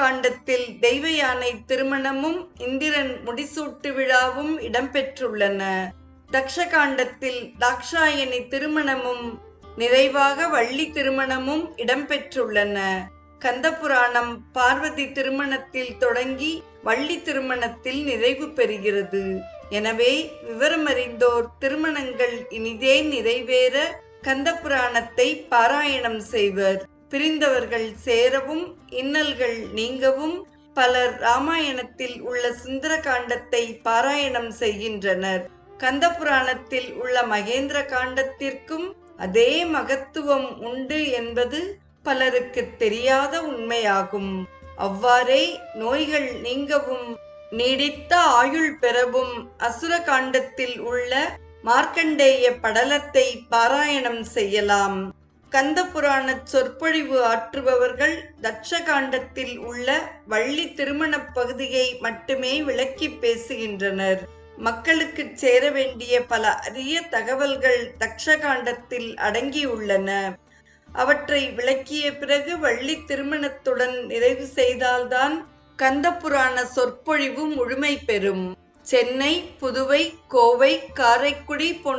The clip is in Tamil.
காண்டத்தில் தெய்வ யானை திருமணமும் இந்திரன் முடிசூட்டு விழாவும் இடம்பெற்றுள்ளன. தக்ஷ காண்டத்தில் தாக்ஷாயணி திருமணமும் நிறைவாக வள்ளி திருமணமும் இடம்பெற்றுள்ளன. கந்தபுராணம் பார்வதி திருமணத்தில் தொடங்கி வள்ளி திருமணத்தில் நிறைவு பெறுகிறது. எனவே விவரமறிந்தோர் திருமணங்கள் இனிதே நிறைவேற கந்தபுராணத்தை பாராயணம் செய்வர். பிரிந்தவர்கள் சேரவும் இன்னல்கள் நீங்கவும் பலர் ராமாயணத்தில் உள்ள சுந்தர காண்டத்தை பாராயணம் செய்கின்றனர். கந்தபுராணத்தில் உள்ள மகேந்திர காண்டத்திற்கும் அதே மகத்துவம் உண்டு என்பது பலருக்கு தெரியாத உண்மையாகும். அவ்வாறே நோய்கள் நீங்கவும் நீடித்த ஆயுள் பெறவும் அசுர காண்டத்தில் உள்ள மார்க்கண்டேய படலத்தை பாராயணம் செய்யலாம். கந்தபுராண சொற்பொழிவு ஆற்றுபவர்கள் தட்சகாண்டத்தில் உள்ள வள்ளி திருமணப் பகுதியை மட்டுமே விளக்கி பேசுகின்றனர். மக்களுக்கு சேர வேண்டிய பல அரிய தகவல்கள் தக்ஷ காண்டத்தில் அடங்கியுள்ளன அவற்றை விளக்கிய பிறகு வள்ளி திருமணத்துடன் நிறைவு செய்தால்தான் கந்தபுராண சொற்பொழிவு முழுமை பெறும். சென்னை புதுவை கோவை காரைக்குடி போன்ற